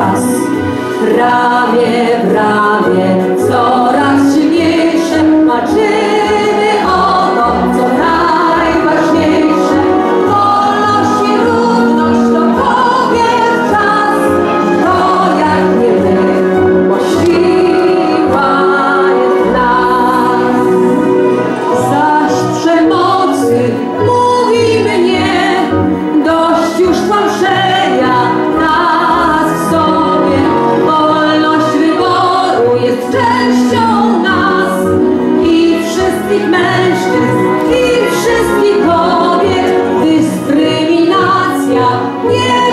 czas. Prawie yeah.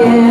yeah.